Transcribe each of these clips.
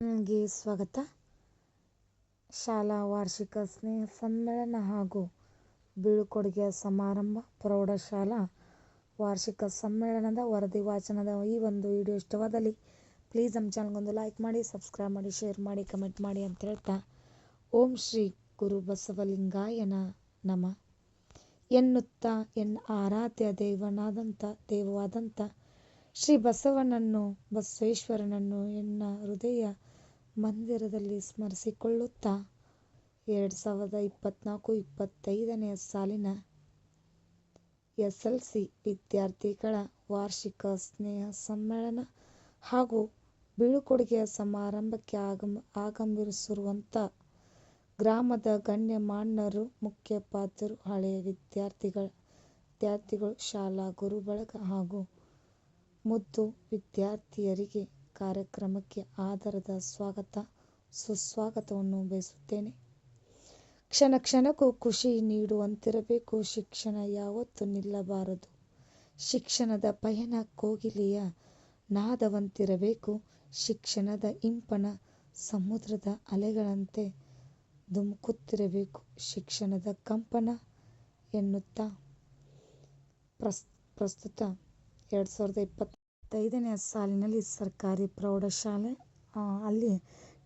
ಗೆ ಸ್ವಾಗತ. ಶಾಲಾ ವಾರ್ಷಿಕ ಸ್ನೇಹ ಸಮ್ಮೇಳನ ಹಾಗೂ ಬೀಳ್ಕೊಡುಗೆ ಸಮಾರಂಭ, ಪ್ರೌಢಶಾಲಾ ವಾರ್ಷಿಕ ಸಮ್ಮೇಳನದ ವರದಿ ವಾಚನದ ಈ ಒಂದು ವಿಡಿಯೋ ಇಷ್ಟವಾದಲ್ಲಿ ಪ್ಲೀಸ್ ನಮ್ಮ ಚಾನಲ್ಗೊಂದು ಲೈಕ್ ಮಾಡಿ ಸಬ್ಸ್ಕ್ರೈಬ್ ಮಾಡಿ ಶೇರ್ ಮಾಡಿ ಕಮೆಂಟ್ ಮಾಡಿ ಅಂತ ಹೇಳ್ತಾ ಓಂ ಶ್ರೀ ಗುರು ಬಸವಲಿಂಗಾಯನ ನಮ. ಎನ್ನುತ್ತಾ ಎನ್ ಆರಾಧ್ಯ ದೇವನಾದಂಥ ದೇವವಾದಂಥ ಶ್ರೀ ಬಸವನನ್ನು, ಬಸವೇಶ್ವರನನ್ನು ಎನ್ನ ಹೃದಯ ಮಂದಿರದಲ್ಲಿ ಸ್ಮರಿಸಿಕೊಳ್ಳುತ್ತಾ? ಎರಡು ಸಾವಿರದ ಇಪ್ಪತ್ತ್ನಾಲ್ಕು ಇಪ್ಪತ್ತೈದನೆಯ ಸಾಲಿನ ಎಸ್ ಎಲ್ ಸಿ ವಿದ್ಯಾರ್ಥಿಗಳ ವಾರ್ಷಿಕ ಸ್ನೇಹ ಸಮ್ಮೇಳನ ಹಾಗೂ ಬೀಳುಕೊಡುಗೆಯ ಸಮಾರಂಭಕ್ಕೆ ಆಗಮ ಆಗಮಿಸಿರುವಂಥ ಗ್ರಾಮದ ಗಣ್ಯಮಾನ್ಯರು ಮುಖ್ಯೋಪಾಧ್ಯಾಯರು ಹಳೆಯ ವಿದ್ಯಾರ್ಥಿಗಳ, ವಿದ್ಯಾರ್ಥಿಗಳು, ಶಾಲಾ ಗುರುಬಳಗ ಹಾಗೂ ಮುದ್ದು ವಿದ್ಯಾರ್ಥಿಯರಿಗೆ ಕಾರ್ಯಕ್ರಮಕ್ಕೆ ಆದರದ ಸ್ವಾಗತ, ಸುಸ್ವಾಗತವನ್ನು ಬಯಸುತ್ತೇನೆ. ಕ್ಷಣ ಕ್ಷಣಕ್ಕೂ ಖುಷಿ ನೀಡುವಂತಿರಬೇಕು, ಶಿಕ್ಷಣ ಯಾವತ್ತೂ ನಿಲ್ಲಬಾರದು. ಶಿಕ್ಷಣದ ಪಯಣ ಕೋಗಿಲೆಯ ನಾದವಂತಿರಬೇಕು, ಶಿಕ್ಷಣದ ಇಂಪನ ಸಮುದ್ರದ ಅಲೆಗಳಂತೆ ಧುಮುಕುತ್ತಿರಬೇಕು, ಶಿಕ್ಷಣದ ಕಂಪನ ಎನ್ನುತ್ತಾ ಪ್ರಸ್, ಪ್ರಸ್ತುತ ಎರಡು ಸಾವಿರದ ಇಪ್ಪತ್ತೈದನೇ ಸಾಲಿನಲ್ಲಿ ಸರ್ಕಾರಿ ಪ್ರೌಢಶಾಲೆ. ಅಲ್ಲಿ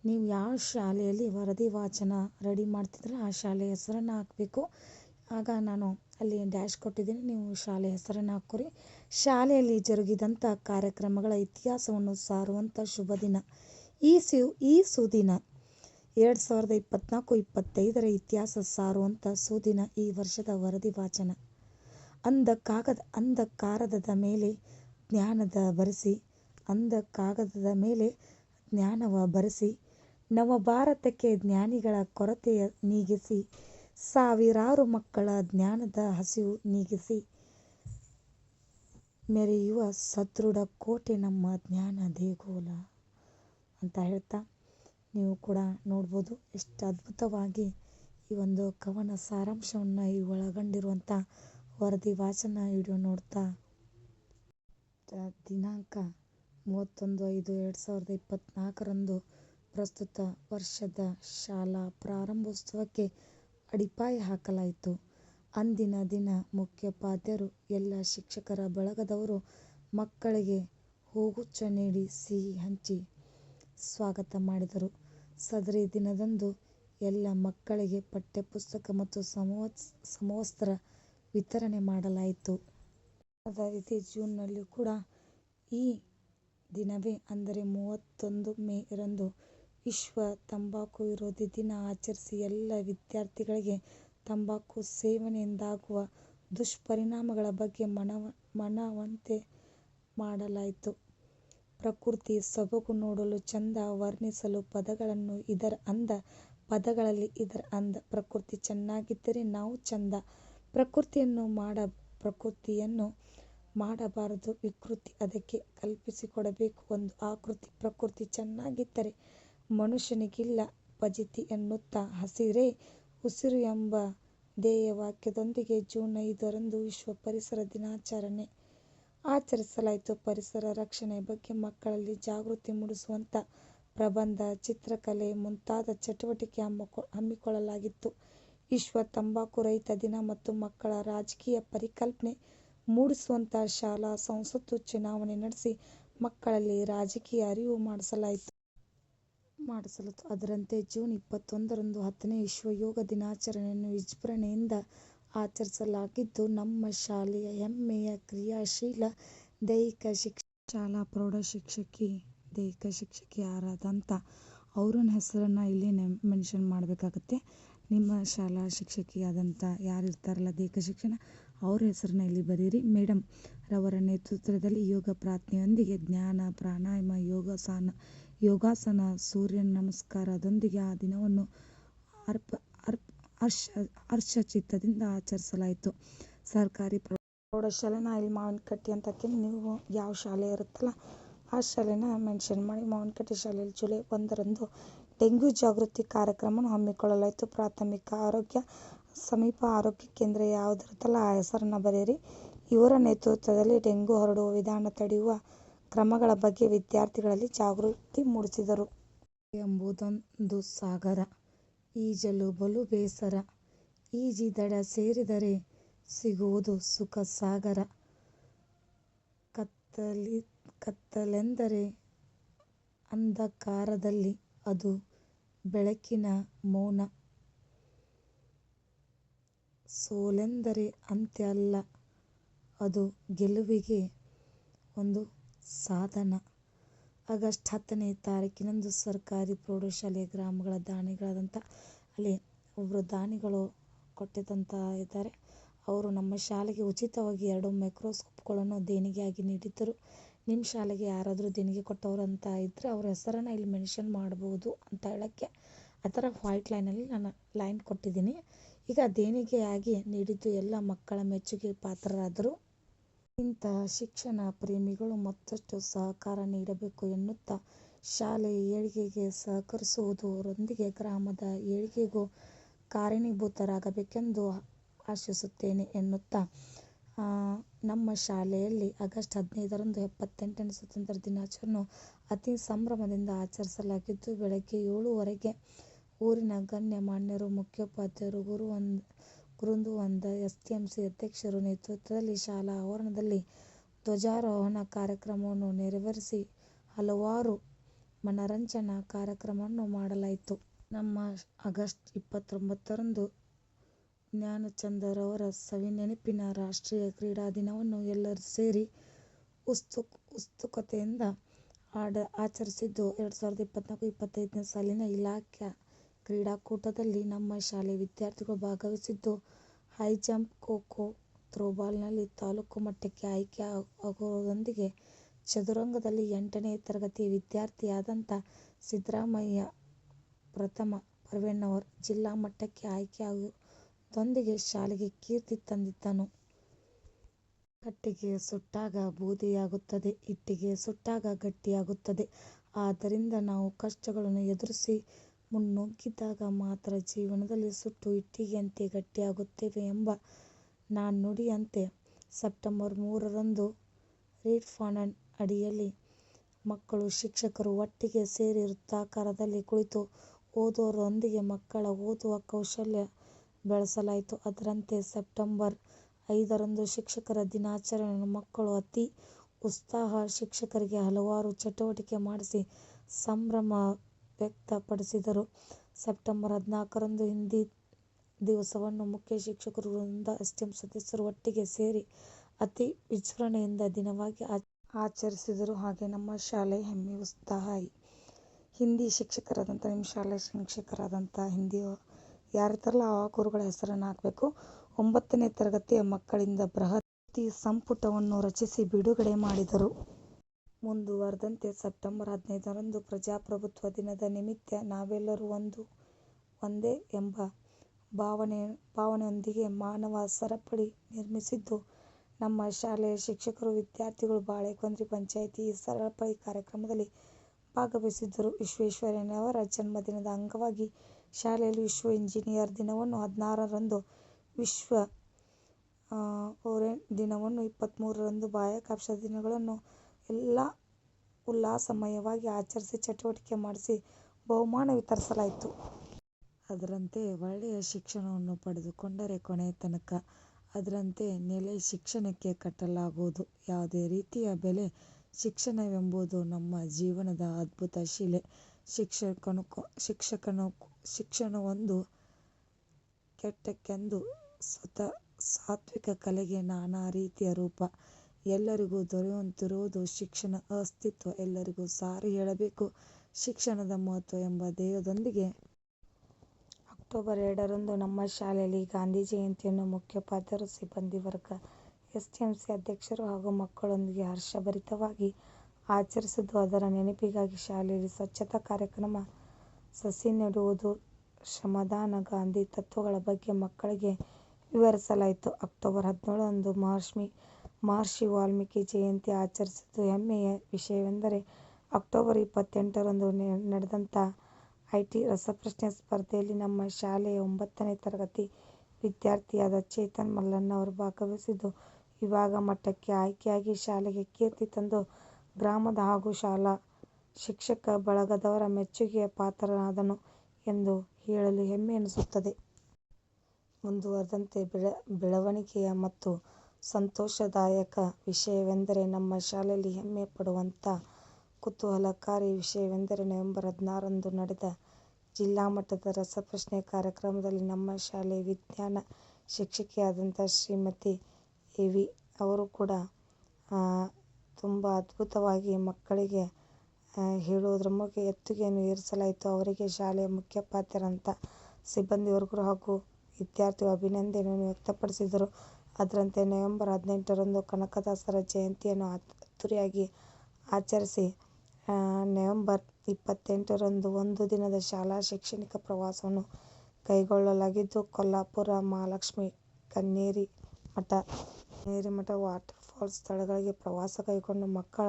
ನೀವು ಯಾವ ಶಾಲೆಯಲ್ಲಿ ವರದಿ ವಾಚನ ರೆಡಿ ಮಾಡ್ತಿದ್ರೆ ಆ ಶಾಲೆಯ ಹೆಸರನ್ನು ಹಾಕಬೇಕು. ಆಗ ನಾನು ಅಲ್ಲಿ ಡ್ಯಾಶ್ ಕೊಟ್ಟಿದ್ದೀನಿ. ನೀವು ಶಾಲೆ ಹೆಸರನ್ನು ಹಾಕೋರಿ ಶಾಲೆಯಲ್ಲಿ ಜರುಗಿದಂಥ ಕಾರ್ಯಕ್ರಮಗಳ ಇತಿಹಾಸವನ್ನು ಸಾರುವಂಥ ಶುಭ ದಿನ. ಈ ಸು, ಈ ಸುದಿನ, ಎರಡು ಸಾವಿರದ ಇಪ್ಪತ್ತ್ನಾಲ್ಕು ಇಪ್ಪತ್ತೈದರ ಇತಿಹಾಸ ಸಾರುವಂಥ ಸುದಿನ ಈ ವರ್ಷದ ವರದಿ ವಾಚನ. ಅಂದ ಕಾಗದ ಅಂದ ಕಾಗದದ ಮೇಲೆ ಜ್ಞಾನದ ಬರೆಸಿ ಅಂದ ಕಾಗದದ ಮೇಲೆ ಜ್ಞಾನವ ನವ ಭಾರತಕ್ಕೆ ಜ್ಞಾನಿಗಳ ಕೊರತೆಯ ನೀಗಿಸಿ, ಸಾವಿರಾರು ಮಕ್ಕಳ ಜ್ಞಾನದ ಹಸಿವು ನೀಗಿಸಿ, ಮೆರೆಯುವ ಸದೃಢ ಕೋಟೆ ನಮ್ಮ ಜ್ಞಾನ ದೇಗೋಲ ಅಂತ ಹೇಳ್ತಾ ನೀವು ಕೂಡ ನೋಡ್ಬೋದು. ಎಷ್ಟು ಅದ್ಭುತವಾಗಿ ಈ ಒಂದು ಕವನ ಸಾರಾಂಶವನ್ನು ಈ ಒಳಗೊಂಡಿರುವಂಥ ವರದಿ ವಾಚನ ವಿಡಿಯೋ ನೋಡ್ತಾ. ದಿನಾಂಕ ಮೂವತ್ತೊಂದು ಐದು ಎರಡು ಸಾವಿರದ ಇಪ್ಪತ್ತ್ನಾಲ್ಕರಂದು ಪ್ರಸ್ತುತ ವರ್ಷದ ಶಾಲಾ ಪ್ರಾರಂಭೋತ್ಸವಕ್ಕೆ ಅಡಿಪಾಯ ಹಾಕಲಾಯಿತು. ಅಂದಿನ ದಿನ ಮುಖ್ಯೋಪಾಧ್ಯಾಯರು ಎಲ್ಲ ಶಿಕ್ಷಕರ ಬಳಗದವರು ಮಕ್ಕಳಿಗೆ ಹೂಗುಚ್ಛ ನೀಡಿ ಸಿಹಿ ಹಂಚಿ ಸ್ವಾಗತ ಮಾಡಿದರು. ಸದರಿ ದಿನದಂದು ಎಲ್ಲ ಮಕ್ಕಳಿಗೆ ಪಠ್ಯಪುಸ್ತಕ ಮತ್ತು ಸಮವಸ್, ಸಮವಸ್ತ್ರ ವಿತರಣೆ ಮಾಡಲಾಯಿತು. ಅದೇ ರೀತಿ ಜೂನ್ನಲ್ಲಿ ಕೂಡ ಈ ದಿನವೇ, ಅಂದರೆ ಮೂವತ್ತೊಂದು ಮೇ ರಂದು, ವಿಶ್ವ ತಂಬಾಕು ವಿರೋಧಿ ದಿನ ಆಚರಿಸಿ ಎಲ್ಲ ವಿದ್ಯಾರ್ಥಿಗಳಿಗೆ ತಂಬಾಕು ಸೇವನೆಯಿಂದಾಗುವ ದುಷ್ಪರಿಣಾಮಗಳ ಬಗ್ಗೆ ಮನವ, ಮನವಂತೆ ಮಾಡಲಾಯಿತು. ಪ್ರಕೃತಿ ಸೊಬಗು ನೋಡಲು ಚಂದ ವರ್ಣಿಸಲು ಪದಗಳನ್ನು ಇದರ ಅಂದ, ಪದಗಳಲ್ಲಿ ಇದರ ಅಂದ. ಪ್ರಕೃತಿ ಚೆನ್ನಾಗಿದ್ದರೆ ನಾವು ಚಂದ. ಪ್ರಕೃತಿಯನ್ನು ಮಾಡ, ಪ್ರಕೃತಿಯನ್ನು ಮಾಡಬಾರದು. ವಿಕೃತಿ ಅದಕ್ಕೆ ಕಲ್ಪಿಸಿಕೊಡಬೇಕು. ಒಂದು ಆಕೃತಿ ಪ್ರಕೃತಿ ಚೆನ್ನಾಗಿದ್ದರೆ ಮನುಷ್ಯನಿಗಿಲ್ಲ. ಪಜಿತಿ ಎನ್ನುತ್ತಾ ಹಸಿರೆ ಉಸಿರು ಎಂಬ ಧ್ಯೇಯವಾಕ್ಯದೊಂದಿಗೆ ಜೂನ್ ಐದರಂದು ವಿಶ್ವ ಪರಿಸರ ದಿನಾಚರಣೆ ಆಚರಿಸಲಾಯಿತು. ಪರಿಸರ ರಕ್ಷಣೆ ಬಗ್ಗೆ ಮಕ್ಕಳಲ್ಲಿ ಜಾಗೃತಿ ಮೂಡಿಸುವಂಥ ಪ್ರಬಂಧ, ಚಿತ್ರಕಲೆ ಮುಂತಾದ ಚಟುವಟಿಕೆ ಹಮ್ಮಿಕೊಳ್ಳಲಾಗಿತ್ತು. ವಿಶ್ವ ತಂಬಾಕು ರಹಿತ ದಿನ ಮತ್ತು ಮಕ್ಕಳ ರಾಜಕೀಯ ಪರಿಕಲ್ಪನೆ ಮೂಡಿಸುವಂಥ ಶಾಲಾ ಸಂಸತ್ತು ಚುನಾವಣೆ ನಡೆಸಿ ಮಕ್ಕಳಲ್ಲಿ ರಾಜಕೀಯ ಅರಿವು ಮಾಡಿಸಲಾಯಿತು. ಅದರಂತೆ ಜೂನ್ ಇಪ್ಪತ್ತೊಂದರಂದು ಹತ್ತನೇ ವಿಶ್ವ ಯೋಗ ದಿನಾಚರಣೆಯನ್ನು ವಿಜೃಂಭಣೆಯಿಂದ ಆಚರಿಸಲಾಗಿದ್ದು, ನಮ್ಮ ಶಾಲೆಯ ಹೆಮ್ಮೆಯ ಕ್ರಿಯಾಶೀಲ ದೈಹಿಕ ಶಿಕ್ಷ, ಶಾಲಾ ಪ್ರೌಢ ಶಿಕ್ಷಕಿ, ದೈಹಿಕ ಶಿಕ್ಷಕಿ ಯಾರಾದಂಥ ಅವ್ರನ್ನ ಹೆಸರನ್ನು ಇಲ್ಲಿ ಮೆನ್ಷನ್ ಮಾಡಬೇಕಾಗತ್ತೆ. ನಿಮ್ಮ ಶಾಲಾ ಶಿಕ್ಷಕಿಯಾದಂಥ ಯಾರು ಇರ್ತಾರಲ್ಲ ದೈಹಿಕ ಶಿಕ್ಷಣ, ಅವ್ರ ಹೆಸರನ್ನ ಇಲ್ಲಿ ಬರೀರಿ ಮೇಡಮ್ ರವರ ನೇತೃತ್ವದಲ್ಲಿ ಯೋಗ ಪ್ರಾರ್ಥನೆಯೊಂದಿಗೆ ಜ್ಞಾನ, ಪ್ರಾಣಾಯಾಮ, ಯೋಗಾಸನ ಯೋಗಾಸನ, ಸೂರ್ಯ ನಮಸ್ಕಾರದೊಂದಿಗೆ ಆ ದಿನವನ್ನು ಅರ್ಪ ಅರ್ಪ, ಹರ್ಷ, ಹರ್ಷಚಿತ್ತದಿಂದ ಆಚರಿಸಲಾಯಿತು. ಸರ್ಕಾರಿ ಪ್ರೌಢಶಾಲೆನ ಇಲ್ಲಿ ಮಾವಿನಕಟ್ಟಿ ಅಂತ ನೀವು ಯಾವ ಶಾಲೆ ಇರುತ್ತಲ್ಲ, ಆ ಶಾಲೆನ ಮೆನ್ಷನ್ ಮಾಡಿ ಮಾವಿನಕಟ್ಟಿ ಶಾಲೆಯಲ್ಲಿ ಜುಲೈ ಒಂದರಂದು ಡೆಂಗ್ಯೂ ಜಾಗೃತಿ ಕಾರ್ಯಕ್ರಮವನ್ನು ಹಮ್ಮಿಕೊಳ್ಳಲಾಯಿತು. ಪ್ರಾಥಮಿಕ ಆರೋಗ್ಯ, ಸಮೀಪ ಆರೋಗ್ಯ ಕೇಂದ್ರ ಯಾವುದಿರುತ್ತಲ್ಲ? ಆ ಹೆಸರನ್ನು ಬರೆಯಿರಿ. ಇವರ ನೇತೃತ್ವದಲ್ಲಿ ಡೆಂಗ್ಯೂ ಹರಡುವ ವಿಧಾನ ತಡೆಯುವ ಕ್ರಮಗಳ ಬಗ್ಗೆ ವಿದ್ಯಾರ್ಥಿಗಳಲ್ಲಿ ಜಾಗೃತಿ ಮೂಡಿಸಿದರು. ಎಂಬುದೊಂದು ಸಾಗರ, ಈಜಲು ಬಲು ಬೇಸರ, ಈಜಿ ದಡ ಸೇರಿದರೆ ಸಿಗುವುದು ಸುಖ ಸಾಗರ. ಕತ್ತಲೆಂದರೆ ಅಂಧಕಾರದಲ್ಲಿ ಅದು ಬೆಳಕಿನ ಮೌನ. ಸೋಲೆಂದರೆ ಅಂತ್ಯ ಅಲ್ಲ, ಅದು ಗೆಲುವಿಗೆ ಒಂದು ಸಾಧನ. ಆಗಸ್ಟ್ ಹತ್ತನೇ ತಾರೀಕಿನಂದು ಸರ್ಕಾರಿ ಪ್ರೌಢಶಾಲೆ ಗ್ರಾಮಗಳ ದಾನಿಗಳಾದಂಥ ಅಲ್ಲಿ ಒಬ್ಬರು ದಾನಿಗಳು ಕೊಟ್ಟಿದ್ದಂಥ ಇದ್ದಾರೆ. ಅವರು ನಮ್ಮ ಶಾಲೆಗೆ ಉಚಿತವಾಗಿ ಎರಡು ಮೈಕ್ರೋಸ್ಕೋಪ್ಗಳನ್ನು ದೇಣಿಗೆಯಾಗಿ ನೀಡಿದ್ದರು. ನಿಮ್ಮ ಶಾಲೆಗೆ ಯಾರಾದರೂ ದೇಣಿಗೆ ಕೊಟ್ಟವರು ಅಂತ ಇದ್ದರೆ ಅವ್ರ ಹೆಸರನ್ನು ಇಲ್ಲಿ ಮೆನ್ಷನ್ ಮಾಡ್ಬೋದು ಅಂತ ಹೇಳೋಕ್ಕೆ ಆ ಥರ ವೈಟ್ ಲೈನಲ್ಲಿ ನಾನು ಲೈನ್ ಕೊಟ್ಟಿದ್ದೀನಿ. ಈಗ ದೇಣಿಗೆಯಾಗಿ ನೀಡಿದ್ದು ಎಲ್ಲ ಮಕ್ಕಳ ಮೆಚ್ಚುಗೆ ಪಾತ್ರರಾದರು. ಇಂಥ ಶಿಕ್ಷಣ ಪ್ರೇಮಿಗಳು ಮತ್ತಷ್ಟು ಸಹಕಾರ ನೀಡಬೇಕು ಎನ್ನುತ್ತಾ ಶಾಲೆ ಏಳಿಗೆಗೆ ಸಹಕರಿಸುವುದರೊಂದಿಗೆ ಗ್ರಾಮದ ಏಳಿಗೆಗೂ ಕಾರಣೀಭೂತರಾಗಬೇಕೆಂದು ಆಶಿಸುತ್ತೇನೆ ಎನ್ನುತ್ತಾ ನಮ್ಮ ಶಾಲೆಯಲ್ಲಿ ಆಗಸ್ಟ್ ಹದಿನೈದರಂದು ಎಪ್ಪತ್ತೆಂಟನೇ ಸ್ವಾತಂತ್ರ್ಯ ದಿನಾಚರಣೆಯನ್ನು ಅತಿ ಸಂಭ್ರಮದಿಂದ ಆಚರಿಸಲಾಗಿದ್ದು, ಬೆಳಗ್ಗೆ ಏಳುವರೆಗೆ ಊರಿನ ಗಣ್ಯಮಾನ್ಯರು ಮುಖ್ಯೋಪಾಧ್ಯಾಯರು ಒಂದ ಎಸ್‌ಟಿಎಂಸಿ ಅಧ್ಯಕ್ಷರು ನೇತೃತ್ವದಲ್ಲಿ ಶಾಲಾ ಆವರಣದಲ್ಲಿ ಧ್ವಜಾರೋಹಣ ಕಾರ್ಯಕ್ರಮವನ್ನು ನೆರವೇರಿಸಿ ಹಲವಾರು ಮನರಂಜನಾ ಕಾರ್ಯಕ್ರಮವನ್ನು ಮಾಡಲಾಯಿತು. ನಮ್ಮ ಆಗಸ್ಟ್ ಇಪ್ಪತ್ತೊಂಬತ್ತರಂದು ಧ್ಯಾನಚಂದ್ರವರ ಸವಿನೆನಪಿನ ರಾಷ್ಟ್ರೀಯ ಕ್ರೀಡಾ ದಿನವನ್ನು ಎಲ್ಲರೂ ಸೇರಿ ಉತ್ಸುಕತೆಯಿಂದ ಆಡ ಆಚರಿಸಿದ್ದು. ಎರಡು ಸಾವಿರದ ಇಪ್ಪತ್ನಾಲ್ಕು-ಇಪ್ಪತ್ತೈದನೇ ಸಾಲಿನ ಇಲಾಖಾ ಕ್ರೀಡಾಕೂಟದಲ್ಲಿ ನಮ್ಮ ಶಾಲೆ ವಿದ್ಯಾರ್ಥಿಗಳು ಭಾಗವಹಿಸಿದ್ದು. ಹೈಜಂಪ್, ಖೋ-ಖೋ, ಥ್ರೋಬಾಲ್ನಲ್ಲಿ ತಾಲೂಕು ಮಟ್ಟಕ್ಕೆ ಆಯ್ಕೆ ಆಗುವುದರೊಂದಿಗೆ ಚದುರಂಗದಲ್ಲಿ ಎಂಟನೇ ತರಗತಿಯ ವಿದ್ಯಾರ್ಥಿಯಾದಂಥ ಸಿದ್ದರಾಮಯ್ಯ ಪ್ರಥಮ ಪರ್ವೆಣ್ಣವರ್ ಜಿಲ್ಲಾ ಮಟ್ಟಕ್ಕೆ ಆಯ್ಕೆಯಾಗುವುದರೊಂದಿಗೆ ಶಾಲೆಗೆ ಕೀರ್ತಿ ತಂದಿದ್ದನು. ಕಟ್ಟಿಗೆ ಸುಟ್ಟಾಗ ಬೂದಿಯಾಗುತ್ತದೆ. ಇಟ್ಟಿಗೆ ಸುಟ್ಟಾಗ ಗಟ್ಟಿಯಾಗುತ್ತದೆ. ಆದ್ದರಿಂದ ನಾವು ಕಷ್ಟಗಳನ್ನು ಎದುರಿಸಿ ಮುನ್ನುಗ್ಗಿದಾಗ ಮಾತ್ರ ಜೀವನದಲ್ಲಿ ಸುಟ್ಟು ಇಟ್ಟಿಗೆಯಂತೆ ಗಟ್ಟಿಯಾಗುತ್ತೇವೆ ಎಂಬ ನಾಣ್ಣುಡಿಯಂತೆ ಸೆಪ್ಟೆಂಬರ್ ಮೂರರಂದು ರೀಡ್ ಫಾಂಟ್ ಅಡಿಯಲ್ಲಿ ಮಕ್ಕಳು, ಶಿಕ್ಷಕರು ಒಟ್ಟಿಗೆ ಸೇರಿ ವೃತ್ತಾಕಾರದಲ್ಲಿ ಕುಳಿತು ಓದುವುದರೊಂದಿಗೆ ಮಕ್ಕಳ ಓದುವ ಕೌಶಲ್ಯ ಬೆಳೆಸಲಾಯಿತು. ಅದರಂತೆ ಸೆಪ್ಟೆಂಬರ್ ಐದರಂದು ಶಿಕ್ಷಕರ ದಿನಾಚರಣೆಯನ್ನು ಮಕ್ಕಳು ಅತಿ ಉತ್ಸಾಹ ಶಿಕ್ಷಕರಿಗೆ ಹಲವಾರು ಚಟುವಟಿಕೆ ಮಾಡಿಸಿ ಸಂಭ್ರಮ ವ್ಯಕ್ತಪಡಿಸಿದರು. ಸೆಪ್ಟೆಂಬರ್ ಹದಿನಾಲ್ಕರಂದು ಹಿಂದಿ ದಿವಸವನ್ನು ಮುಖ್ಯ ಶಿಕ್ಷಕರು, ವೃಂದ, ಸದಸ್ಯರು ಒಟ್ಟಿಗೆ ಸೇರಿ ಅತಿ ವಿಜೃಂಭಣೆಯಿಂದ ದಿನವಾಗಿ ಆಚರಿಸಿದರು. ಹಾಗೆ ನಮ್ಮ ಶಾಲೆ ಹೆಮ್ಮೆ, ಉತ್ಸಾಹ ಹಿಂದಿ ಶಿಕ್ಷಕರಾದಂಥ ನಿಮ್ಮ ಶಾಲೆ ಶಿಕ್ಷಕರಾದಂಥ ಹಿಂದಿ ಯಾರಿರ್ತಾರಲ್ಲ ಆ ಗುರುಗಳ ಹೆಸರನ್ನು ಹಾಕಬೇಕು. ಒಂಬತ್ತನೇ ತರಗತಿಯ ಮಕ್ಕಳಿಂದ ಬೃಹತ್ ಸಂಪುಟವನ್ನು ರಚಿಸಿ ಬಿಡುಗಡೆ ಮಾಡಿದರು. ಮುಂದುವರೆದಂತೆ ಸೆಪ್ಟೆಂಬರ್ ಹದಿನೈದರಂದು ಪ್ರಜಾಪ್ರಭುತ್ವ ದಿನದ ನಿಮಿತ್ತ ನಾವೆಲ್ಲರೂ ಒಂದು ಒಂದೇ ಎಂಬ ಭಾವನೆ ಭಾವನೆಯೊಂದಿಗೆ ಮಾನವ ಸರಪಳಿ ನಿರ್ಮಿಸಿದ್ದು. ನಮ್ಮ ಶಾಲೆಯ ಶಿಕ್ಷಕರು, ವಿದ್ಯಾರ್ಥಿಗಳು, ಬಾಳೆಕೊಂದ್ರಿ ಪಂಚಾಯಿತಿ ಈ ಸರಪಳಿ ಕಾರ್ಯಕ್ರಮದಲ್ಲಿ ಭಾಗವಹಿಸಿದ್ದರು. ವಿಶ್ವೇಶ್ವರಯ್ಯನವರ ಜನ್ಮದಿನದ ಅಂಗವಾಗಿ ಶಾಲೆಯಲ್ಲಿ ವಿಶ್ವ ಇಂಜಿನಿಯರ್ ದಿನವನ್ನು ಹದಿನಾರರಂದು, ವಿಶ್ವ ಓರೆಂಟ್ ದಿನವನ್ನು ಇಪ್ಪತ್ತ್ಮೂರರಂದು ಬಾಹ್ಯಾಕಾಶ ದಿನಗಳನ್ನು ಎಲ್ಲ ಉಲ್ಲಾಸಮಯವಾಗಿ ಆಚರಿಸಿ ಚಟುವಟಿಕೆ ಮಾಡಿಸಿ ಬಹುಮಾನ ವಿತರಿಸಲಾಯಿತು. ಅದರಂತೆ ಒಳ್ಳೆಯ ಶಿಕ್ಷಣವನ್ನು ಪಡೆದುಕೊಂಡರೆ ಕೊನೆಯ ತನಕ ಅದರಂತೆ ನೆಲೆ ಶಿಕ್ಷಣಕ್ಕೆ ಕಟ್ಟಲಾಗುವುದು ಯಾವುದೇ ರೀತಿಯ ಬೆಲೆ. ಶಿಕ್ಷಣವೆಂಬುದು ನಮ್ಮ ಜೀವನದ ಅದ್ಭುತ ಶಿಲೆ. ಶಿಕ್ಷಣವೊಂದು ಕೆಟ್ಟಕ್ಕೆಂದು ಸಾತ್ವಿಕ ಕಲೆಗೆ ನಾನಾ ರೀತಿಯ ರೂಪ. ಎಲ್ಲರಿಗೂ ದೊರೆಯುವಂತಿರುವುದು ಶಿಕ್ಷಣ ಅಸ್ತಿತ್ವ ಎಲ್ಲರಿಗೂ ಸಾರಿ ಹೇಳಬೇಕು ಶಿಕ್ಷಣದ ಮಹತ್ವ ಎಂಬ ಧ್ಯೇಯದೊಂದಿಗೆ. ಅಕ್ಟೋಬರ್ ಎರಡರಂದು ನಮ್ಮ ಶಾಲೆಯಲ್ಲಿ ಗಾಂಧಿ ಜಯಂತಿಯನ್ನು ಮುಖ್ಯೋಪಾಧ್ಯಾಯರು, ಸಿಬ್ಬಂದಿ ವರ್ಗ, ಸಿ ಅಧ್ಯಕ್ಷರು ಹಾಗೂ ಮಕ್ಕಳೊಂದಿಗೆ ಹರ್ಷಭರಿತವಾಗಿ ಆಚರಿಸಿದ್ದು. ಅದರ ನೆನಪಿಗಾಗಿ ಶಾಲೆಯಲ್ಲಿ ಸ್ವಚ್ಛತಾ ಕಾರ್ಯಕ್ರಮ, ಸಸಿ ನೆಡುವುದು, ಶ್ರಮದಾನ, ಗಾಂಧಿ ತತ್ವಗಳ ಬಗ್ಗೆ ಮಕ್ಕಳಿಗೆ ವಿವರಿಸಲಾಯಿತು. ಅಕ್ಟೋಬರ್ ಹದಿನೇಳರಂದು ಮಹರ್ಷಿ ವಾಲ್ಮೀಕಿ ಜಯಂತಿ ಆಚರಿಸಿದ್ದು. ಹೆಮ್ಮೆಯ ವಿಷಯವೆಂದರೆ ಅಕ್ಟೋಬರ್ ಇಪ್ಪತ್ತೆಂಟರಂದು ನಡೆದಂಥ ಐಟಿ ರಸಪ್ರಶ್ನೆ ಸ್ಪರ್ಧೆಯಲ್ಲಿ ನಮ್ಮ ಶಾಲೆಯ ಒಂಬತ್ತನೇ ತರಗತಿ ವಿದ್ಯಾರ್ಥಿಯಾದ ಚೇತನ್ ಮಲ್ಲಣ್ಣವರು ಭಾಗವಹಿಸಿದ್ದು. ವಿಭಾಗ ಮಟ್ಟಕ್ಕೆ ಆಯ್ಕೆಯಾಗಿ ಶಾಲೆಗೆ ಕೀರ್ತಿ ತಂದು ಗ್ರಾಮದ ಹಾಗೂ ಶಾಲಾ ಶಿಕ್ಷಕ ಬಳಗದವರ ಮೆಚ್ಚುಗೆಯ ಪಾತ್ರನಾದನು ಎಂದು ಹೇಳಲು ಹೆಮ್ಮೆ ಎನಿಸುತ್ತದೆ. ಮುಂದುವರೆದಂತೆ ಬೆಳವಣಿಗೆಯ ಮತ್ತು ಸಂತೋಷದಾಯಕ ವಿಷಯವೆಂದರೆ ನಮ್ಮ ಶಾಲೆಯಲ್ಲಿ ಹೆಮ್ಮೆ ಪಡುವಂಥ ಕುತೂಹಲಕಾರಿ ವಿಷಯವೆಂದರೆ ನವೆಂಬರ್ ಹದಿನಾರರಂದು ನಡೆದ ಜಿಲ್ಲಾಮಟ್ಟದ ರಸಪ್ರಶ್ನೆ ಕಾರ್ಯಕ್ರಮದಲ್ಲಿ ನಮ್ಮ ಶಾಲೆಯ ವಿಜ್ಞಾನ ಶಿಕ್ಷಕಿಯಾದಂಥ ಶ್ರೀಮತಿ ಎ. ವಿ. ಅವರು ಕೂಡ ತುಂಬ ಅದ್ಭುತವಾಗಿ ಮಕ್ಕಳಿಗೆ ಹೇಳುವುದರ ಮೂಲಕ ಎತ್ತುಗೆಯನ್ನು ಏರಿಸಲಾಯಿತು. ಅವರಿಗೆ ಶಾಲೆಯ ಮುಖ್ಯೋಪಾಧ್ಯಾಯರಾದಂಥ ಸಿಬ್ಬಂದಿವರ್ಗರು ಹಾಗೂ ವಿದ್ಯಾರ್ಥಿಗಳು ಅಭಿನಂದನೆಯನ್ನು ವ್ಯಕ್ತಪಡಿಸಿದರು. ಅದರಂತೆ ನವೆಂಬರ್ ಹದಿನೆಂಟರಂದು ಕನಕದಾಸರ ಜಯಂತಿಯನ್ನು ಅದ್ದೂರಿಯಾಗಿ ಆಚರಿಸಿ ನವೆಂಬರ್ ಇಪ್ಪತ್ತೆಂಟರಂದು ಒಂದು ದಿನದ ಶಾಲಾ ಶೈಕ್ಷಣಿಕ ಪ್ರವಾಸವನ್ನು ಕೈಗೊಳ್ಳಲಾಗಿದ್ದು ಕೊಲ್ಲಾಪುರ, ಮಹಾಲಕ್ಷ್ಮಿ, ಕನ್ನೇರಿಮಠ, ವಾಟರ್ ಫಾಲ್ಸ್ ಸ್ಥಳಗಳಿಗೆ ಪ್ರವಾಸ ಕೈಗೊಂಡು ಮಕ್ಕಳ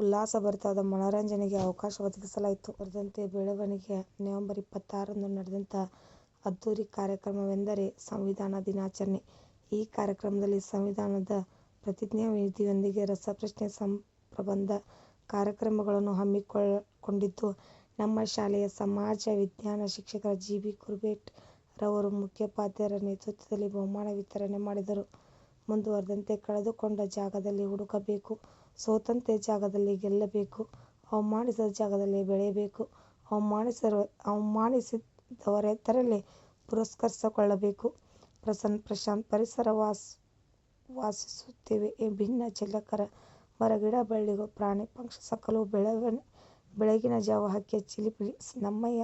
ಉಲ್ಲಾಸಭರಿತವಾದ ಮನರಂಜನೆಗೆ ಅವಕಾಶ ಒದಗಿಸಲಾಯಿತು. ಅದರಂತೆ ಬೆಳವಣಿಗೆ ನವೆಂಬರ್ ಇಪ್ಪತ್ತಾರರಂದು ನಡೆದಂಥ ಅದ್ದೂರಿ ಕಾರ್ಯಕ್ರಮವೆಂದರೆ ಸಂವಿಧಾನ ದಿನಾಚರಣೆ. ಈ ಕಾರ್ಯಕ್ರಮದಲ್ಲಿ ಸಂವಿಧಾನದ ಪ್ರತಿಜ್ಞಾ ವಿಧಿಯೊಂದಿಗೆ ರಸಪ್ರಶ್ನೆ, ಸಂಪ್ರಬಂಧ ಕಾರ್ಯಕ್ರಮಗಳನ್ನು ಹಮ್ಮಿಕೊಂಡಿದ್ದು, ನಮ್ಮ ಶಾಲೆಯ ಸಮಾಜ ವಿಜ್ಞಾನ ಶಿಕ್ಷಕ ಜಿ. ಬಿ. ಕುರ್ಬೇಟ್ ರವರು ಮುಖ್ಯೋಪಾಧ್ಯಾಯರ ನೇತೃತ್ವದಲ್ಲಿ ಬಹುಮಾನ ವಿತರಣೆ ಮಾಡಿದರು. ಮುಂದುವರೆದಂತೆ ಕಳೆದುಕೊಂಡ ಜಾಗದಲ್ಲಿ ಹುಡುಕಬೇಕು, ಸೋತಂತೆ ಜಾಗದಲ್ಲಿ ಗೆಲ್ಲಬೇಕು, ಅವಮಾನಿಸಿದ ಜಾಗದಲ್ಲಿ ಬೆಳೆಯಬೇಕು, ಅವಮಾನಿಸಿದವರೆದುರಲ್ಲೇ ಪುರಸ್ಕರಿಸಿಕೊಳ್ಳಬೇಕು. ಪ್ರಸನ್ನ ಪ್ರಶಾಂತ ಪರಿಸರ ವಾಸಿಸುತ್ತೇವೆ. ಭಿನ್ನ ಚಿಲಕರ ಮರಗಿಡ ಬಳ್ಳಿಗಳು, ಪ್ರಾಣಿ ಪಕ್ಷಿ ಸಕಲವೂ ಬೆಳಗಿನ ಜಾವ ಹಕ್ಕಿಯ ಚಿಲಿಪಿಲಿ, ನಮ್ಮಯ್ಯ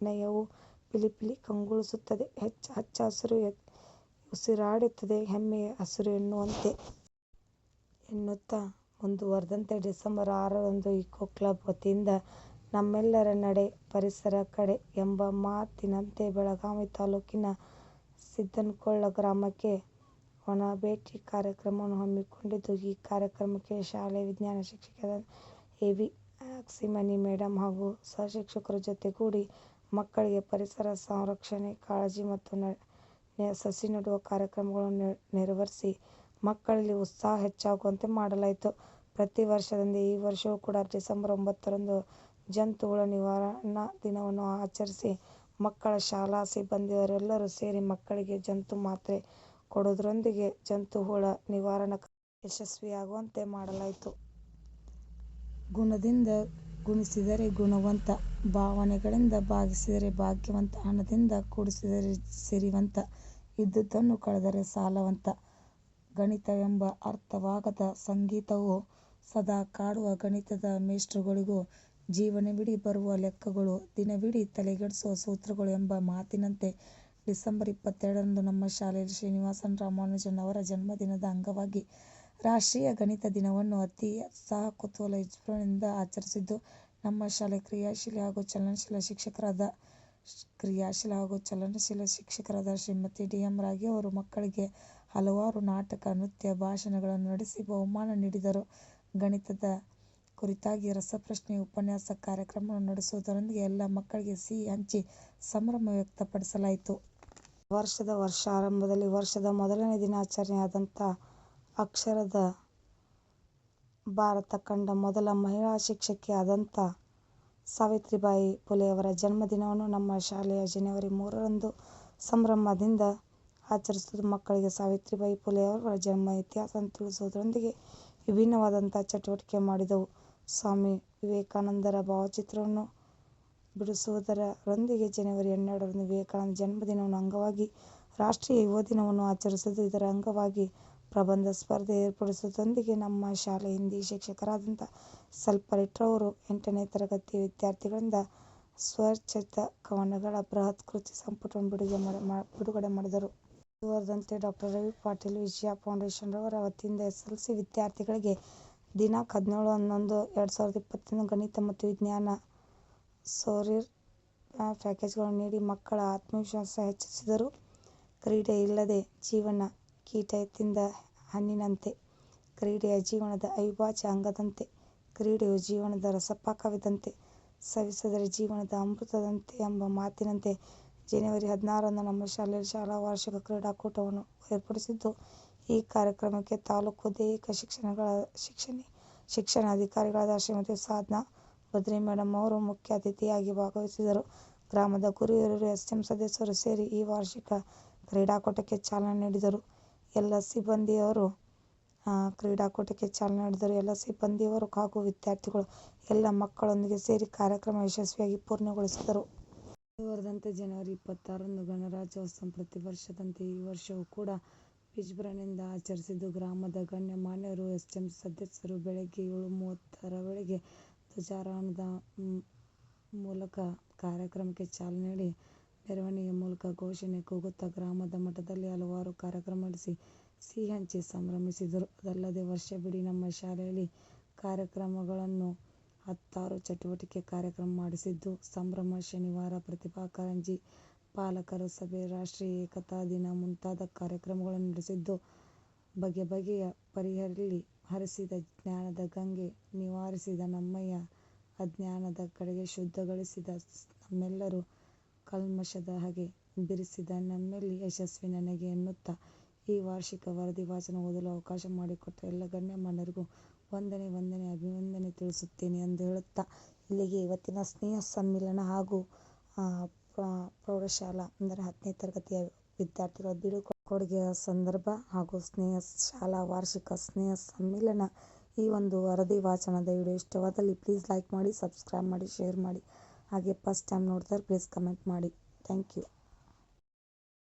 ನಯವು ಪಿಲಿಪಿಲಿ ಕಂಗೊಳಿಸುತ್ತದೆ. ಹಚ್ಚ ಹಸಿರು ಉಸಿರಾಡುತ್ತದೆ ಹೆಮ್ಮೆಯ ಹಸಿರು ಎನ್ನುವಂತೆ. ಎನ್ನುತ್ತಾ ಮುಂದುವರೆದಂತೆ ಡಿಸೆಂಬರ್ ಆರರಂದು ಇಕೋ ಕ್ಲಬ್ ವತಿಯಿಂದ ನಮ್ಮೆಲ್ಲರ ನಡೆ ಪರಿಸರ ಕಡೆ ಎಂಬ ಮಾತಿನಂತೆ ಬೆಳಗಾವಿ ತಾಲೂಕಿನ ಸಿದ್ದನಕೊಳ್ಳ ಗ್ರಾಮಕ್ಕೆ ವನಭೇಟಿ ಕಾರ್ಯಕ್ರಮವನ್ನು ಹಮ್ಮಿಕೊಂಡಿದ್ದು, ಈ ಕಾರ್ಯಕ್ರಮಕ್ಕೆ ಶಾಲೆ ವಿಜ್ಞಾನ ಶಿಕ್ಷಕ ಎ. ವಿ. ಅಗಸಿಮನಿ ಮೇಡಂ ಹಾಗೂ ಸಹಶಿಕ್ಷಕರು ಜೊತೆಗೂಡಿ ಮಕ್ಕಳಿಗೆ ಪರಿಸರ ಸಂರಕ್ಷಣೆ, ಕಾಳಜಿ ಮತ್ತು ಸಸಿ ನೆಡುವ ಕಾರ್ಯಕ್ರಮಗಳನ್ನು ನೆರವೇರಿಸಿ ಮಕ್ಕಳಲ್ಲಿ ಉತ್ಸಾಹ ಹೆಚ್ಚಾಗುವಂತೆ ಮಾಡಲಾಯಿತು. ಪ್ರತಿ ವರ್ಷದಂತೆ ಈ ವರ್ಷವೂ ಕೂಡ ಡಿಸೆಂಬರ್ ಒಂಬತ್ತರಂದು ಜಂತುಹುಳ ನಿವಾರಣಾ ದಿನವನ್ನು ಆಚರಿಸಿ ಮಕ್ಕಳ ಶಾಲಾ ಸಿಬ್ಬಂದಿಯವರೆಲ್ಲರೂ ಸೇರಿ ಮಕ್ಕಳಿಗೆ ಜಂತು ಮಾತ್ರೆ ಕೊಡುವುದರೊಂದಿಗೆ ಜಂತುಹುಳ ನಿವಾರಣಾ ಯಶಸ್ವಿಯಾಗುವಂತೆ ಮಾಡಲಾಯಿತು. ಗುಣದಿಂದ ಗುಣಿಸಿದರೆ ಗುಣವಂತ, ಭಾವನೆಗಳಿಂದ ಭಾಗಿಸಿದರೆ ಭಾಗ್ಯವಂತ, ಹಣದಿಂದ ಕೂಡಿಸಿದರೆ ಸಿರಿವಂತ, ಇದ್ದುದನ್ನು ಕಳೆದರೆ ಸಾಲವಂತ. ಗಣಿತವೆಂಬ ಅರ್ಥವಾಗದ ಸಂಗೀತವು ಸದಾ ಕಾಡುವ ಗಣಿತದ ಮೇಷ್ಟ್ರುಗಳಿಗೂ ಜೀವನವಿಡೀ ಬರುವ ಲೆಕ್ಕಗಳು ದಿನವಿಡೀ ತಲೆಗೆಡಿಸುವ ಸೂತ್ರಗಳು ಎಂಬ ಮಾತಿನಂತೆ ಡಿಸೆಂಬರ್ ಇಪ್ಪತ್ತೆರಡರಂದು ನಮ್ಮ ಶಾಲೆಯಲ್ಲಿ ಶ್ರೀನಿವಾಸನ್ ರಾಮಾನುಜನ್ ಅವರ ಜನ್ಮದಿನದ ಅಂಗವಾಗಿ ರಾಷ್ಟ್ರೀಯ ಗಣಿತ ದಿನವನ್ನು ಅತಿ ಸಹ ಕುತೂಹಲ, ಆಚರಿಸಿದ್ದು, ನಮ್ಮ ಶಾಲೆ ಕ್ರಿಯಾಶೀಲ ಹಾಗೂ ಚಲನಶೀಲ ಶಿಕ್ಷಕರಾದ ಶ್ರೀಮತಿ ಡಿ. ಎಂ. ರಾಗಿ ಅವರು ಮಕ್ಕಳಿಗೆ ಹಲವಾರು ನಾಟಕ, ನೃತ್ಯ, ಭಾಷಣಗಳನ್ನು ನಡೆಸಿ ಬಹುಮಾನ ನೀಡಿದರು. ಗಣಿತದ ಕುರಿತಾಗಿ ರಸಪ್ರಶ್ನೆ, ಉಪನ್ಯಾಸ ಕಾರ್ಯಕ್ರಮವನ್ನು ನಡೆಸುವುದರೊಂದಿಗೆ ಎಲ್ಲ ಮಕ್ಕಳಿಗೆ ಸಿಹಿ ಹಂಚಿ ಸಂಭ್ರಮ ವ್ಯಕ್ತಪಡಿಸಲಾಯಿತು. ವರ್ಷದ ವರ್ಷದ ಆರಂಭದಲ್ಲಿ ವರ್ಷದ ಮೊದಲನೇ ದಿನಾಚರಣೆಯಾದಂಥ ಅಕ್ಷರದ ಭಾರತ ಕಂಡ ಮೊದಲ ಮಹಿಳಾ ಶಿಕ್ಷಕಿಯಾದಂಥ ಸಾವಿತ್ರಿಬಾಯಿ ಫುಲೆಯವರ ಜನ್ಮದಿನವನ್ನು ನಮ್ಮ ಶಾಲೆಯ ಜನವರಿ ಮೂರರಂದು ಸಂಭ್ರಮದಿಂದ ಆಚರಿಸುವುದು ಮಕ್ಕಳಿಗೆ ಸಾವಿತ್ರಿಬಾಯಿ ಫುಲೆಯವರ ಜನ್ಮ ಇತಿಹಾಸವನ್ನು ತಿಳಿಸುವುದರೊಂದಿಗೆ ವಿಭಿನ್ನವಾದಂಥ ಚಟುವಟಿಕೆ ಮಾಡಿದೆವು. ಸ್ವಾಮಿ ವಿವೇಕಾನಂದರ ಭಾವಚಿತ್ರವನ್ನು ಬಿಡಿಸುವುದರೊಂದಿಗೆ ಜನವರಿ ಹನ್ನೆರಡರಂದು ವಿವೇಕಾನಂದ ಜನ್ಮ ದಿನದ ಅಂಗವಾಗಿ ರಾಷ್ಟ್ರೀಯ ಯುವ ದಿನವನ್ನು ಆಚರಿಸಿದ್ದು, ಇದರ ಅಂಗವಾಗಿ ಪ್ರಬಂಧ ಸ್ಪರ್ಧೆ ಏರ್ಪಡಿಸುವುದರೊಂದಿಗೆ ನಮ್ಮ ಶಾಲೆ ಹಿಂದಿ ಶಿಕ್ಷಕರಾದಂಥ ಸಲ್ಪರಿಟ್ರವರು ಎಂಟನೇ ತರಗತಿ ವಿದ್ಯಾರ್ಥಿಗಳಿಂದ ಸ್ವರಚಿತ ಕವನಗಳ ಬೃಹತ್ ಕೃತಿ ಸಂಪುಟವನ್ನು ಬಿಡುಗಡೆ ಮಾಡಿದರು. ಮುಂದುವರೆದಂತೆ ಡಾಕ್ಟರ್ ರವಿ ಪಾಟೀಲ್ ವಿಜಯಾ ಫೌಂಡೇಶನ್ ರವರ ವತಿಯಿಂದ ಸಿ ವಿದ್ಯಾರ್ಥಿಗಳಿಗೆ ದಿನಾಂಕ ಹದಿನೇಳು, ಹನ್ನೊಂದು, ಎರಡು ಸಾವಿರದ ಇಪ್ಪತ್ತರಂದು ಗಣಿತ ಮತ್ತು ವಿಜ್ಞಾನ ಸೋರಿರ್ ಪ್ಯಾಕೇಜ್ಗಳನ್ನು ನೀಡಿ ಮಕ್ಕಳ ಆತ್ಮವಿಶ್ವಾಸ ಹೆಚ್ಚಿಸಿದರು. ಕ್ರೀಡೆ ಇಲ್ಲದೆ ಜೀವನ ಕೀಟ ತಿಂದ ಹಣ್ಣಿನಂತೆ, ಕ್ರೀಡೆಯ ಜೀವನದ ಅವಿಭಾಜ್ಯ ಅಂಗದಂತೆ, ಕ್ರೀಡೆಯು ಜೀವನದ ರಸಪಾಕವಿದಂತೆ ಸವಿಸಿದರೆ ಜೀವನದ ಅಮೃತದಂತೆ ಎಂಬ ಮಾತಿನಂತೆ ಜನವರಿ ಹದಿನಾರರಂದು ನಮ್ಮ ಶಾಲೆಯಲ್ಲಿ ಶಾಲಾ ವಾರ್ಷಿಕ ಕ್ರೀಡಾಕೂಟವನ್ನು ಏರ್ಪಡಿಸಿದ್ದು, ಈ ಕಾರ್ಯಕ್ರಮಕ್ಕೆ ತಾಲೂಕು ದೈಹಿಕ ಶಿಕ್ಷಣಾಧಿಕಾರಿಗಳಾದ ಶ್ರೀಮತಿ ಸಾಧನಾ ಬದ್ರಿ ಮೇಡಂ ಅವರು ಮುಖ್ಯ ಅತಿಥಿಯಾಗಿ ಭಾಗವಹಿಸಿದರು. ಗ್ರಾಮದ ಗುರಿಯೂರು ಎಂ ಸದಸ್ಯರು ಸೇರಿ ಈ ವಾರ್ಷಿಕ ಕ್ರೀಡಾಕೂಟಕ್ಕೆ ಚಾಲನೆ ನೀಡಿದರು. ಎಲ್ಲ ಸಿಬ್ಬಂದಿಯವರು ಕ್ರೀಡಾಕೂಟಕ್ಕೆ ಚಾಲನೆ ನೀಡಿದರು. ಎಲ್ಲ ಸಿಬ್ಬಂದಿಯವರು ಹಾಗೂ ವಿದ್ಯಾರ್ಥಿಗಳು ಎಲ್ಲ ಮಕ್ಕಳೊಂದಿಗೆ ಸೇರಿ ಕಾರ್ಯಕ್ರಮ ಯಶಸ್ವಿಯಾಗಿ ಪೂರ್ಣಗೊಳಿಸಿದರು. ಮುಂದುವರೆದಂತೆ ಜನವರಿ ಇಪ್ಪತ್ತಾರರಂದು ಗಣರಾಜ್ಯೋತ್ಸವ ಪ್ರತಿ ವರ್ಷದಂತೆ ಈ ವರ್ಷವೂ ಕೂಡ ವಿಜೃಂಭಣೆಯಿಂದ ಆಚರಿಸಿದ್ದು, ಗ್ರಾಮದ ಗಣ್ಯಮಾನ್ಯರು, ಎಸ್ಎಂ ಸದಸ್ಯರು ಬೆಳಗ್ಗೆ ಏಳು ಮೂವತ್ತರ ವೇಳೆಗೆ ಧ್ವಜಾರೋಹಣದ ಮೂಲಕ ಕಾರ್ಯಕ್ರಮಕ್ಕೆ ಚಾಲನೆ ನೀಡಿ, ಮೆರವಣಿಗೆ ಮೂಲಕ ಘೋಷಣೆ ಕೂಗುತ್ತಾ ಗ್ರಾಮದ ಮಠದಲ್ಲಿ ಹಲವಾರು ಕಾರ್ಯಕ್ರಮ ನಡೆಸಿ ಸಿಹಿ ಹಂಚಿ ಸಂಭ್ರಮಿಸಿದರು. ಅದಲ್ಲದೆ ವರ್ಷವಿಡೀ ನಮ್ಮ ಶಾಲೆಯಲ್ಲಿ ಕಾರ್ಯಕ್ರಮಗಳನ್ನು ಹತ್ತಾರು ಚಟುವಟಿಕೆ ಕಾರ್ಯಕ್ರಮ ಮಾಡಿಸಿದ್ದು ಸಂಭ್ರಮ. ಶನಿವಾರ ಪ್ರತಿಭಾ ಕಾರಂಜಿ, ಪಾಲಕರ ಸಭೆ, ರಾಷ್ಟ್ರೀಯ ಏಕತಾ ದಿನ ಮುಂತಾದ ಕಾರ್ಯಕ್ರಮಗಳನ್ನು ನಡೆಸಿದ್ದು, ಬಗೆ ಬಗೆಯ ಪರಿಯಲ್ಲಿ ಹರಿಸಿದ ಜ್ಞಾನದ ಗಂಗೆ ನಿವಾರಿಸಿದ ನಮ್ಮಯ್ಯ, ಅಜ್ಞಾನದ ಕಡೆಗೆ ಶುದ್ಧಗೊಳಿಸಿದ ನಮ್ಮೆಲ್ಲರ ಕಲ್ಮಶದ ಹಾಗೆ ಬಿರಿಸಿದ ನಮ್ಮೆಲ್ಲಿ ಯಶಸ್ವಿ ನನಗೆ ಎನ್ನುತ್ತಾ ಈ ವಾರ್ಷಿಕ ವರದಿ ವಾಚನ ಓದಲು ಅವಕಾಶ ಮಾಡಿಕೊಟ್ಟ ಎಲ್ಲ ಗಣ್ಯಮಾನ್ಯರಿಗೂ ವಂದನೆ ವಂದನೆ ಅಭಿನಂದನೆ ತಿಳಿಸುತ್ತೇನೆ ಎಂದು ಹೇಳುತ್ತಾ ಇಲ್ಲಿಗೆ ಇವತ್ತಿನ ಸ್ನೇಹ ಸಮ್ಮಿಲನ ಹಾಗೂ ಪ್ರೌಢಶಾಲಾ ಅಂದರೆ ಹತ್ತನೇ ತರಗತಿಯ ವಿದ್ಯಾರ್ಥಿಗಳ ಕೊಡುಗೆಯ ಸಂದರ್ಭ ಹಾಗೂ ಸ್ನೇಹ ಶಾಲಾ ವಾರ್ಷಿಕ ಸ್ನೇಹ ಸಮ್ಮಿಲನ ಈ ಒಂದು ವರದಿ ವಾಚನದ ವಿಡಿಯೋ ಇಷ್ಟವಾದಲ್ಲಿ ಪ್ಲೀಸ್ ಲೈಕ್ ಮಾಡಿ, ಸಬ್ಸ್ಕ್ರೈಬ್ ಮಾಡಿ, ಶೇರ್ ಮಾಡಿ. ಹಾಗೆ ಫಸ್ಟ್ ಟೈಮ್ ನೋಡ್ತಾರೆ ಪ್ಲೀಸ್ ಕಮೆಂಟ್ ಮಾಡಿ ಥ್ಯಾಂಕ್ ಯು.